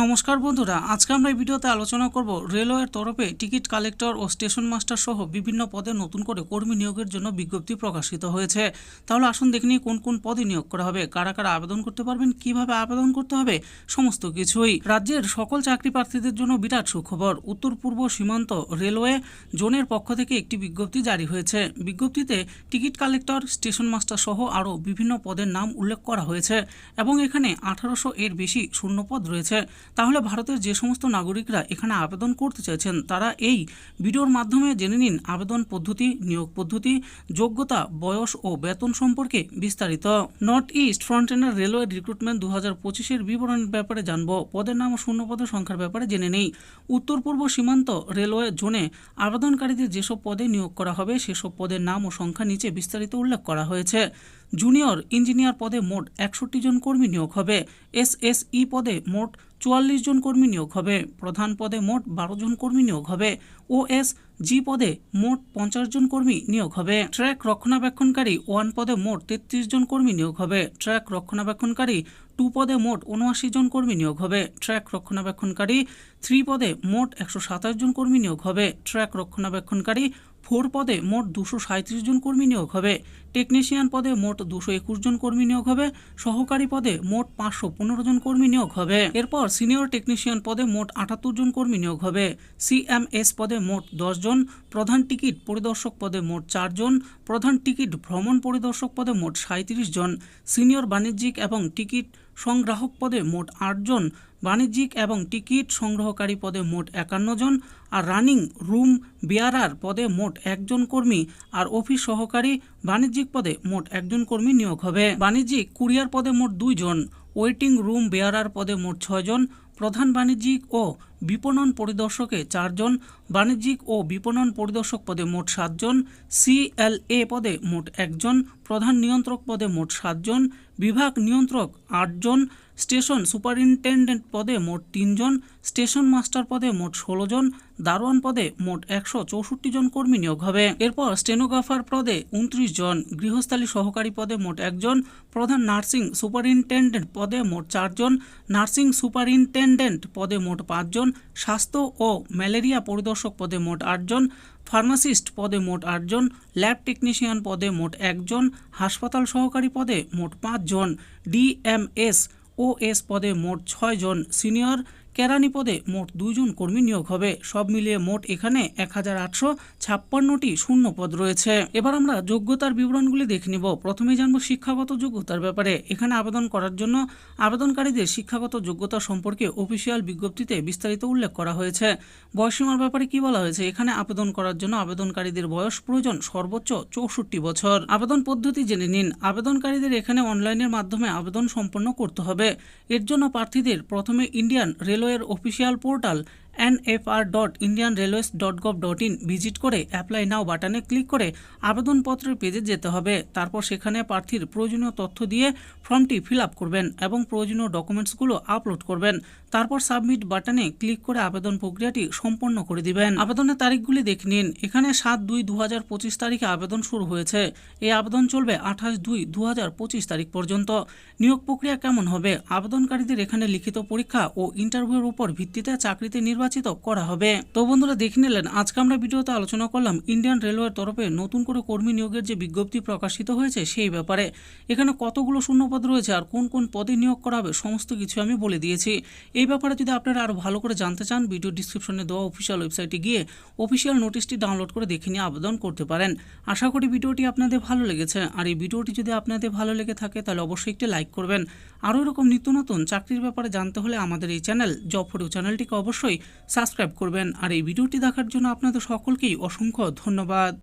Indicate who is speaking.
Speaker 1: নমস্কার বন্ধুরা, আজকে আমরা এই ভিডিওতে আলোচনা করব রেলওয়ের তরফে টিকিট কালেক্টর ও স্টেশন মাস্টার সহ বিভিন্ন পদে নতুন করে কর্মী নিয়োগের জন্য বিজ্ঞপ্তি প্রকাশিত হয়েছে। তাহলে আসুন দেখে কোন কোন পদে নিয়োগ করা হবে, কারা কারা আবেদন করতে পারবেন, কীভাবে আবেদন করতে হবে, সমস্ত কিছুই। রাজ্যের সকল চাকরি প্রার্থীদের জন্য বিরাট সুখবর, উত্তর পূর্ব সীমান্ত রেলওয়ে জোনের পক্ষ থেকে একটি বিজ্ঞপ্তি জারি হয়েছে। বিজ্ঞপ্তিতে টিকিট কালেক্টর, স্টেশন মাস্টার সহ আরও বিভিন্ন পদের নাম উল্লেখ করা হয়েছে এবং এখানে আঠারোশো এর বেশি শূন্যপদ রয়েছে। তাহলে ভারতের যে সমস্ত নাগরিকরা এখানে আবেদন করতে চাইছেন, তারা এই ভিডিওর মাধ্যমে জেনে নিন আবেদন পদ্ধতি, নিয়োগ পদ্ধতি, যোগ্যতা, বয়স ও বেতন সম্পর্কে বিস্তারিত। North East frontier railway recruitment দু হাজার পঁচিশের বিবরণের ব্যাপারে জানব। পদের নাম ও শূন্য পদের সংখ্যার ব্যাপারে জেনে নেই। উত্তর পূর্ব সীমান্ত রেলওয়ে জোনে আবেদনকারীদের যেসব পদে নিয়োগ করা হবে, সেসব পদের নাম ও সংখ্যা নিচে বিস্তারিত উল্লেখ করা হয়েছে। জুনিয়র ইঞ্জিনিয়ার পদে মোট একষট্টি জন কর্মী নিয়োগ হবে। এসএসই পদে মোট চুয়াল্লিশ জন কর্মী নিয়োগ হবে। প্রধান পদে মোট বারো জন কর্মী নিয়োগ হবে। ওএস জি পদে মোট পঞ্চাশ জন কর্মী নিয়োগ হবে। ট্র্যাক রক্ষণাবেক্ষণকারী ওয়ান পদে মোট তেত্রিশ জন কর্মী নিয়োগ হবে। ট্র্যাক রক্ষণাবেক্ষণকারী টু পদে মোট উনআশি জন কর্মী নিয়োগ হবে। ট্র্যাক রক্ষণাবেক্ষণকারী থ্রি পদে মোট একশো সাতাশ জন কর্মী নিয়োগ হবে। ট্র্যাক রক্ষণাবেক্ষণকারী ফোর পদে মোট দুশো সাঁত্রিশ জন কর্মী নিয়োগ হবে। টেকনিশিয়ান পদে মোট দুশো একুশ জন কর্মী নিয়োগ হবে। সহকারী পদে মোট পাঁচশো পনেরো জন কর্মী নিয়োগ হবে। এরপর সিনিয়র টেকনিশিয়ান পদে মোট আটাত্তর জন কর্মী নিয়োগ হবে। সিএমএস পদে মোট জন, প্রধান টিকিট পরিদর্শক পদে মোট চারজন প্রধান টিকিট ভ্রমণ পরিদর্শক পদে মোট সাঁত্রিশ জন। সিনিয়র বাণিজ্যিক এবং টিকিট সংগ্রাহক পদে মোট আটজন, বাণিজ্যিক এবং টিকিট সংগ্রহকারী পদে মোট একান্ন জন, আর রানিং রুম বিয়ারার পদে মোট একজন কর্মী, আর অফিস সহকারী বাণিজ্যিক পদে মোট একজন কর্মী নিয়োগ হবে। বাণিজ্যিক কুরিয়ার পদে মোট দুইজন, ওয়েটিং রুম বেয়ারার পদে মোট ছয়জন প্রধান বাণিজ্যিক ও বিপণন পরিদর্শকে চারজন, বাণিজ্যিক ও বিপণন পরিদর্শক পদে মোট সাতজন সিএলএ পদে মোট একজন, প্রধান নিয়ন্ত্রক পদে মোট সাতজন, বিভাগ নিয়ন্ত্রক আটজন, স্টেশন সুপারিনটেন্ডেন্ট পদে মোট তিনজন, স্টেশন মাস্টার পদে মোট ষোলো জন দারোয়ান পদে মোট একশো চৌষট্টি জন কর্মী নিয়োগ হবে। এরপর স্টেনোগ্রাফার পদে উনত্রিশ জন, গৃহস্থালী সহকারী পদে মোট একজন, প্রধান নার্সিং সুপারিনটেন্ডেন্ট পদে মোট চারজন, নার্সিং সুপারিনটেন্ডেন্ট পদে মোট পাঁচজন, স্বাস্থ্য ও ম্যালেরিয়া পরিদর্শক পদে মোট আটজন, ফার্মাসিস্ট পদে মোট আটজন, ল্যাব টেকনিশিয়ান পদে মোট একজন, হাসপাতাল সহকারী পদে মোট পাঁচজন, ডিএমএস ও এস পদে মোট ছয়জন সিনিয়র কেরানি পদে মোট দুইজন কর্মী নিয়োগ হবে। সব মিলিয়ে মোট এখানে এক হাজার আটশো ছাপ্পান্নটি শূন্য পদ রয়েছে। এবার আমরা যোগ্যতার বিবরণগুলি দেখে নিব। প্রথমে জানব শিক্ষাগত যোগ্যতার ব্যাপারে। এখানে আবেদন করার জন্য আবেদনকারীদের শিক্ষাগত যোগ্যতা সম্পর্কে অফিসিয়াল বিজ্ঞপ্তিতে বিস্তারিত উল্লেখ করা হয়েছে। বয়সীমার ব্যাপারে কি বলা হয়েছে? এখানে আবেদন করার জন্য আবেদনকারীদের বয়স প্রয়োজন সর্বোচ্চ চৌষট্টি বছর। আবেদন পদ্ধতি জেনে নিন। আবেদনকারীদের এখানে অনলাইনের মাধ্যমে আবেদন সম্পন্ন করতে হবে। এর জন্য প্রার্থীদের প্রথমে ইন্ডিয়ান রেলওয়ের official portal NFR dot Indian railways dot gov dot in visit করে অ্যাপ্লাই নাও বাটনে ক্লিক করে আবেদনপত্রের পেজে যেতে হবে। তারপর সেখানে প্রার্থীর প্রয়োজনীয় তথ্য দিয়ে ফর্মটি ফিল করবেন এবং প্রয়োজনীয় ডকুমেন্টসগুলো আপলোড করবেন। তারপর সাবমিট বাটনে ক্লিক করে আবেদন প্রক্রিয়াটি সম্পন্ন করে দিবেন। আবেদনের তারিখগুলি দেখে নিন। এখানে সাত দুই দু হাজার পঁচিশ তারিখে আবেদন শুরু হয়েছে। এই আবেদন চলবে আঠাশ দুই দু হাজার পঁচিশ তারিখ পর্যন্ত। নিয়োগ প্রক্রিয়া কেমন হবে? আবেদনকারীদের এখানে লিখিত পরীক্ষা ও ইন্টারভিউর উপর ভিত্তিতে চাকরিতে নির্বাচিত করা হবে। তো বন্ধুরা, দেখে নিলেন, আজকে আমরা ভিডিওতে আলোচনা করলাম ইন্ডিয়ান রেলওয়ের তরফে নতুন করে কর্মী নিয়োগের যে বিজ্ঞপ্তি প্রকাশিত হয়েছে সেই ব্যাপারে। এখানে কতগুলো শূন্যপদ রয়েছে আর কোন কোন পদে নিয়োগ করা হবে সমস্ত কিছু আমি বলে দিয়েছি। এই ব্যাপারে যদি আপনারা আরও ভালো করে জানতে চান, ভিডিও ডিসক্রিপশনে দেওয়া অফিসিয়াল ওয়েবসাইটে গিয়ে অফিসিয়াল নোটিশটি ডাউনলোড করে দেখে নিয়ে আবেদন করতে পারেন। আশা করি ভিডিওটি আপনাদের ভালো লেগেছে। আর এই ভিডিওটি যদি আপনাদের ভালো লেগে থাকে, তাহলে অবশ্যই একটি লাইক করবেন। আরও এরকম নিত্য নতুন চাকরির ব্যাপারে জানতে হলে আমাদের এই চ্যানেল জব ফরিউ চ্যানেলটিকে অবশ্যই সাবস্ক্রাইব করবেন। আর এই ভিডিওটি দেখার জন্য আপনাদের সকলকেই অসংখ্য ধন্যবাদ।